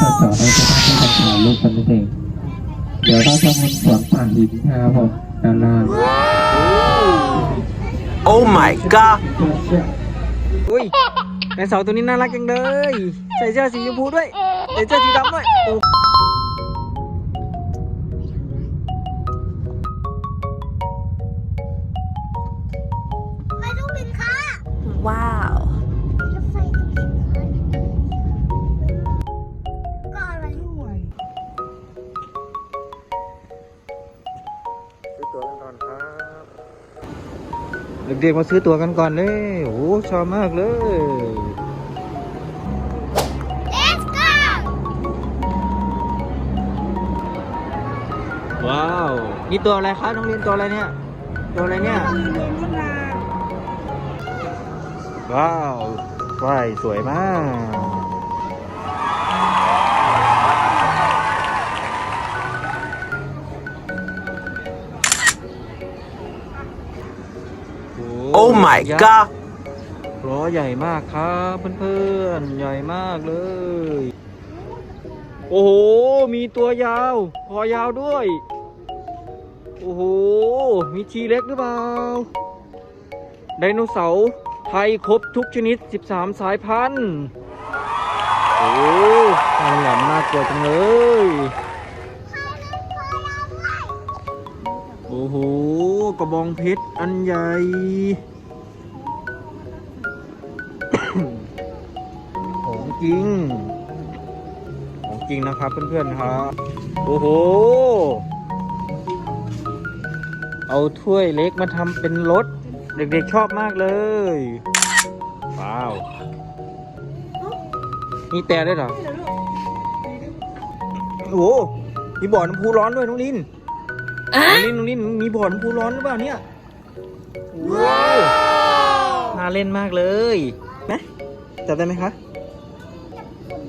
จอดจอดเราจะต้องให้ถ่ายรูปกันนิดเองเดี๋ยวเราจะมุนสวนป่าหินนะครับผมด้านล่าง Oh my god อุ้ยไดโนเสาร์ตัวนี้น่ารักจังเลย ใส่เสื้อสีชมพูด้วย ใส่เสื้อสีดำด้วยโอ้ไม่ต้องบินค่ะว้าว ด็กๆมาซื้อตัวกันก่อนเลย โอ้โหชอบมากเลย Let's go ว้าว นี่ตัวอะไรคะน้องลินตัวอะไรเนี่ย ตัวอะไรเนี่ย ว้าว ว่ายสวยมาก my ยักษ์ god ล้อใหญ่มากครับเพื่อนๆ ใหญ่มากเลย โอ้โห มีตัวยาว คอยาวด้วย โอ้โห มีทีเล็กหรือเปล่า ไดโนเสาร์ไทยครบทุกชนิด 13 สายพันธุ์ โอ้ตาแหลมน่ากลัวจังเลย โอ้โห กระบองเพชรอันใหญ่ จริง ของจริงนะครับเพื่อนๆครับโอ้โห เอาถ้วยเล็กมาทำเป็นรถ เด็กๆชอบมากเลย ว้าวนี่แต่ได้เหรอ โอ้โหมีบ่อน้ำพุร้อนด้วยน้องลินน้องลินน้องลินมีบ่อน้ำพุร้อนหรือเปล่าเนี่ยว้าวน่าเล่นมากเลยนะจับได้ไหมคะ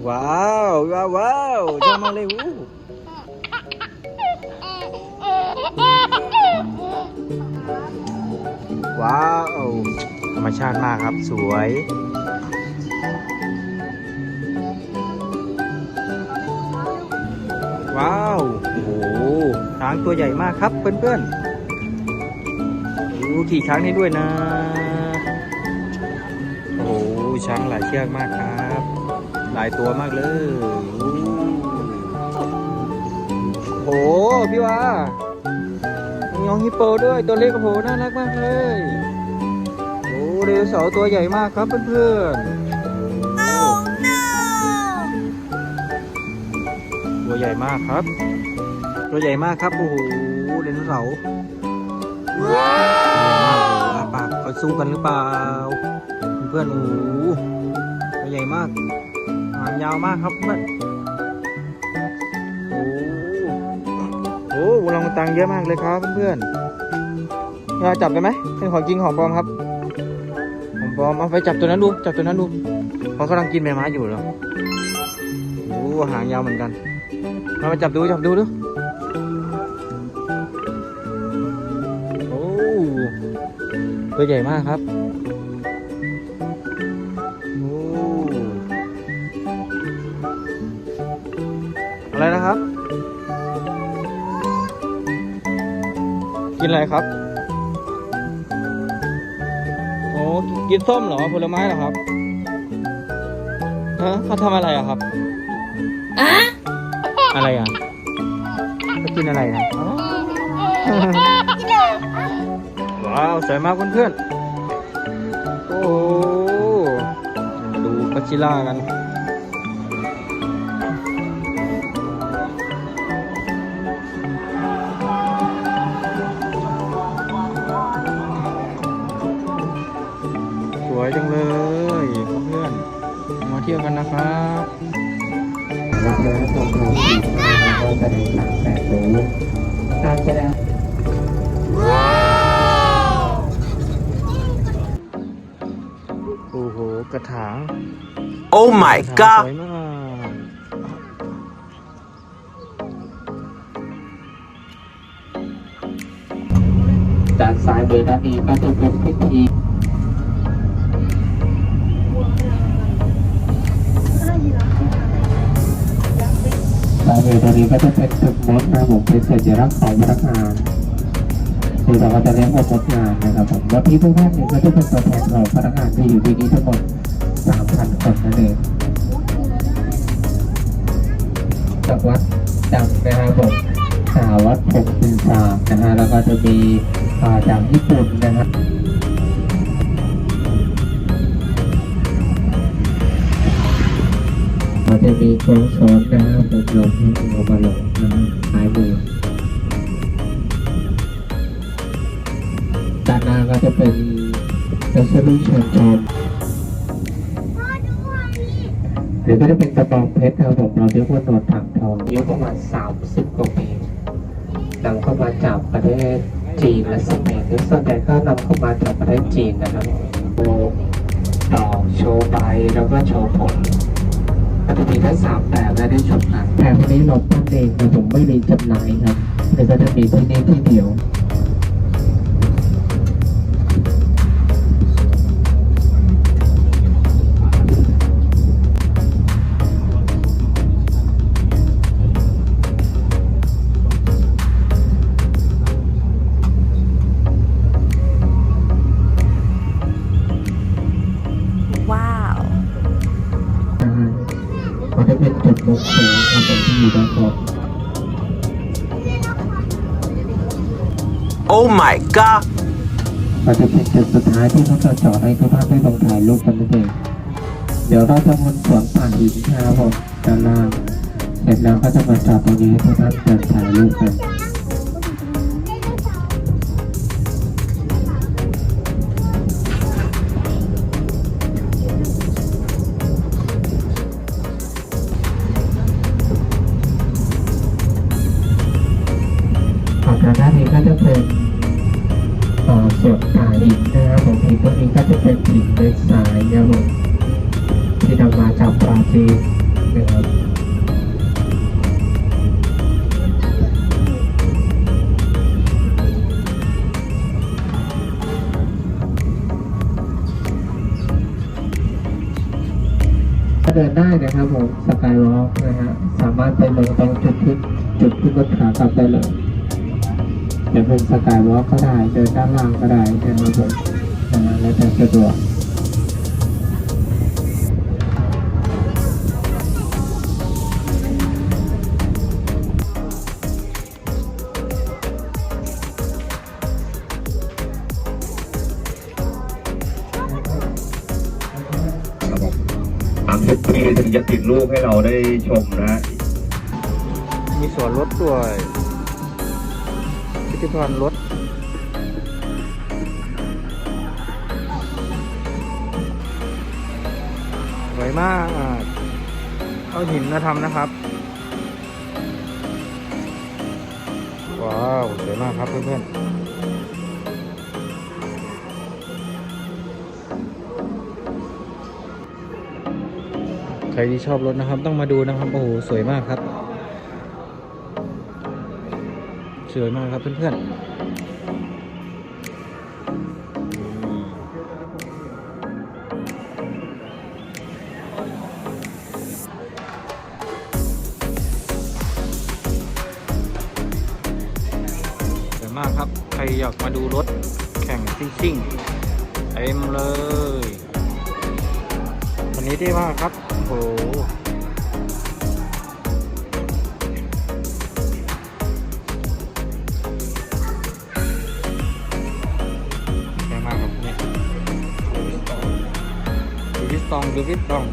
ว้าวว้าวว้าวเจ้ามาเลยวู้ว้าวธรรมชาติมากครับสวย ว้าวโอ้โหช้างตัวใหญ่มากครับเพื่อนๆดูขี่ช้างได้ด้วยนะ โอ้โหช้างหลายเชือกมากครับ หลายตัวมากเลยโอ้โหพี่ว่ามีน้องฮิปโปด้วยตัวเล็กโอ้โหน่ารักมากเลยโอ้ไดโนเสาร์ตัวใหญ่มากครับเพื่อนๆ Oh no ตัวใหญ่มากครับ ตัวใหญ่มากครับโอ้โหไดโนเสาร์ใหญ่มากโอ้โหอาปากเขาสู้กันหรือเปล่า เพื่อนๆโอ้โหตัวใหญ่มากหางยาวมากครับเพื่อนโอ้โหโอ้โหลองตังเยอะมากเลยครับเพื่อนๆเราจับได้ไหมเป็นของจริงของปลอมครับของปลอมเอาไปจับตัวนั้นดูจับตัวนั้นดูเขากำลังกินใบไม้อยู่เหรอโอ้โหหางยาวเหมือนกันเรามาจับดูจับดูดูโอ้ตัวใหญ่มากครับ อะไรนะครับ กินอะไรครับโอ้กินส้มเหรอผลไม้เหรอครับฮะเขาทำอะไรอะครับอะไรอะเขากินอะไรนะอ๋อว้าวสวยมากเพื่อนๆโอ้โหมาดูกัจจิล่ากัน เลยเพื่อนๆมาเที่ยวกันนะครับรับแล้วชมเราสีฟ้าแล้วก็แสดงหนังแสนรู้การแสดงโอ้โห กระถาง Oh my กระถาง god สวยมากด้านซ้ายมือด้านนี้ก็จะเป็นพิธี สาเหตุตัวนี้ก็จะเป็นจุดมดนะครับผมเป็นสัญลักษณ์ของพนักงานที่เราก็จะเรียกว่ามดงานนะครับผมแล้วที่ทุกท่านเนี่ยก็จะเป็นตัวแทนของพนักงานที่อยู่ที่นี่ทั้งหมด3,000คนนั่นเองจากวัดดังนะครับผมอ่าวัดพงศินทรานะฮะแล้วก็จะมีจากญี่ปุ่นนะครับ เราจะมีโค้งซ้อนนะครับผมลงให้เรามาลงนะครับซ้ายมือด้านหน้าก็จะเป็น resolution ชมพ่อดูหน่อยนี่หรือก็จะเป็นกระบองเพชรนะครับผมเราเรียกว่าโนดถังทองอายุประมาณ 30 กว่าปีนำเข้ามาจากประเทศจีนและสเปนหรือส่วนใหญ่ก็นำเข้ามาจากประเทศจีนนะครับโชว์ดอกโชว์ใบแล้วก็โชว์ผล ก็จะมีทั้งสามแบบและได้ชมกันแต่วันนี้เราตั้งเองครับผมไม่มีจำหน่ายครับแต่ก็จะมีที่นี่ที่เดียว my god! มันจะเป็นจุดสุดท้ายที่เขาจะจอดให้ทุกท่านได้ลงถ่ายรูปกันนั่นเองเดี๋ยวเราจะวนสวนผ่านหินนะครับผมด้านล่างเสร็จแล้วก็จะมาจอดตรงนี้ให้ทุกท่านเดินถ่ายรูปกันฝั่งทางด้านนี้ก็จะเป็น ส่วนป่าหินนะครับผมหินตรงนี้ก็จะเป็นหินเป็นสายนะครับผมที่นำมาจากปราจีนนะครับเดินได้นะครับผมสกายวอล์กนะฮะสามารถไปลงตรงจุดที่จุดที่รถขากลับได้เลย จะเป็นสกายวอล์กก็ได้ เดินด้านล่างก็ได้นะครับผมนะฮะแล้วแต่สะดวกครับผมสามสิบปีถึงจะติดลูกให้เราได้ชมนะ มีส่วนลดด้วย พิพิธภัณฑ์รถสวยมาก เอาหินมาทำนะครับ ว้าว สวยมากครับเพื่อนๆใครที่ชอบรถนะครับ ต้องมาดูนะครับ โอ้โห สวยมากครับ สวยมากครับเพื่อนๆสวยมากครับ ใครอยากมาดูรถแข่งซิ่งๆเต็มเลย วันนี้เท่มากครับ โอ้โห ดูวิสตองดูวิสตอง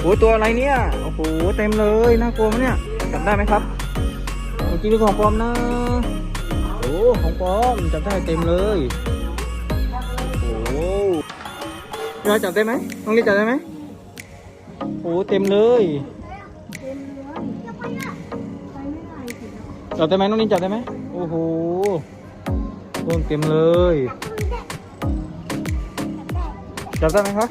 โอ้ยตัวอะไรเนี่ย โอ้โห เต็มเลย น่ากลัวเนี่ยจับได้ไหมครับเมื่อกี้เป็นของปลอมนะ โอ้ของปลอมจับได้เต็มเลย โอ้เราจับได้ไหมน้องลีจับได้ไหมโอ้เต็มเลยจับได้ไหมน้องลีจับได้ไหมโอ้โหร่งเต็มเลย จับได้ไหมครับ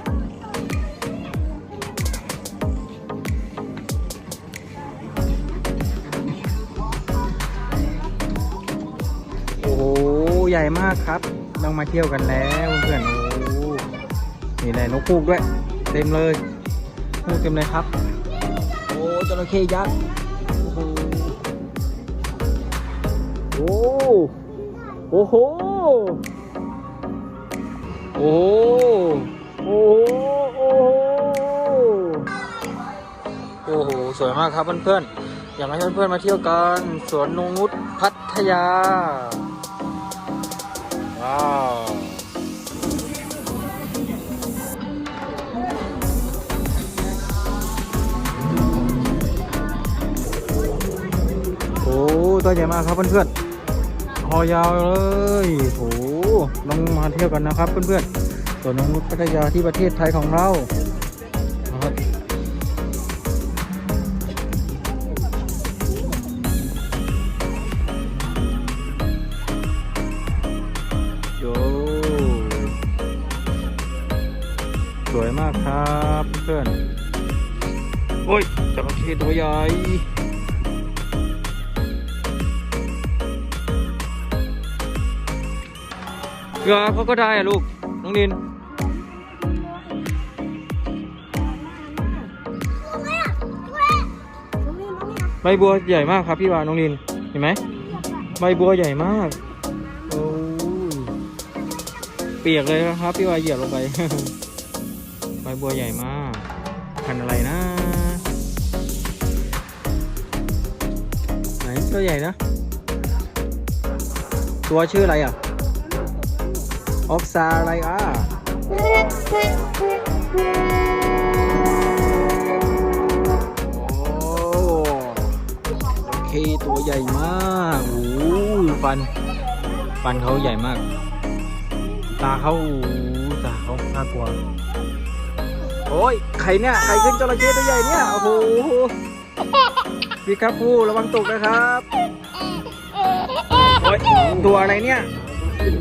โอ้ใหญ่มากครับต้องมาเที่ยวกันแล้วเพื่อนโอ้มีอะไรนกคูกด้วย เต็มเลยคูกเต็มเลยครับ โอ้จระเข้ยักษ์โอ้โหโอ้โห โอ้ โอ้โหโอ้โหโอ้โห สวยมากครับเพื่อนๆ อยากให้เพื่อนๆมาเที่ยวกันสวนนงนุษพัทยา ว้าวโอ้ตัวใหญ่มากครับเพื่อนๆคอยาวเลยโอ้ลองมาเที่ยวกันนะครับเพื่อนๆ สวนนงนุษพัทยาที่ประเทศไทยของเรานะครับโยสวยมากครับเพื่อนโอ้ยจระเข้ตัวใหญ่เกลือเขาก็ได้อะลูก น้องดิน ใบบัวใหญ่มากครับพี่วานน้องดินเห็นไหมใบบัวใหญ่มากโอ้ยเปียกเลยนะครับพี่วาเหยียบลงไป ใบบัวใหญ่มากพันอะไรนะไหนตัวใหญ่นะ ตัวชื่ออะไรอะออกซาอะไรอะ เคตัวใหญ่มากโอ้ยฟัน ฟันเขาใหญ่มาก ตาเขาตาเขาน่ากลัว โอ้ยใครเนี่ย ใครขึ้นจระเข้ตัวใหญ่เนี่ย โอ้โห พี่ครับผู้ระวังตกนะครับโอ้ยตัวอะไรเนี่ย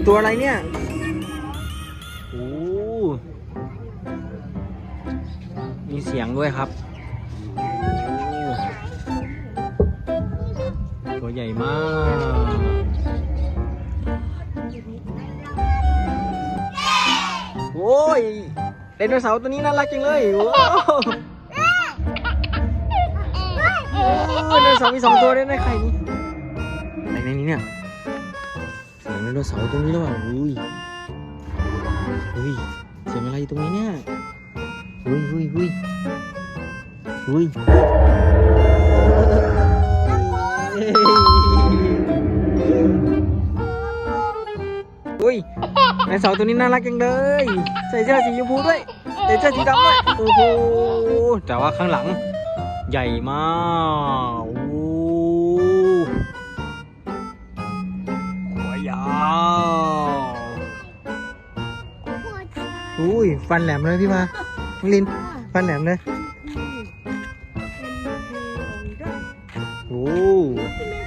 ตัวอะไรเนี่ยโอ้มีเสียงด้วยครับ ใหญ่มาก โอ้ยไดโนเสาร์ตัวนี้น่ารักจังเลยว้าวไดโนเสาร์มีสองตัวด้วยนะใครนี่ไหนในนี้เนี่ยเสียงไดโนเสาร์ตรงนี้แล้วอะอุ้ยเฮ้ยเสียงอะไรตรงนี้เนี่ยเฮ้ยเฮ้ยเฮ้ยเฮ้ย อุ้ยไอเสาตัวนี้น่ารักจังเลย ใส่เสื้อสีชมพูด้วยใส่เสื้อสีดำด้วยโอ้โหแต่ว่าข้างหลัง ใหญ่มากโอ้โหหัวยาวอุ้ยฟันแหลมเลยพี่มาลินฟันแหลมเลย อ้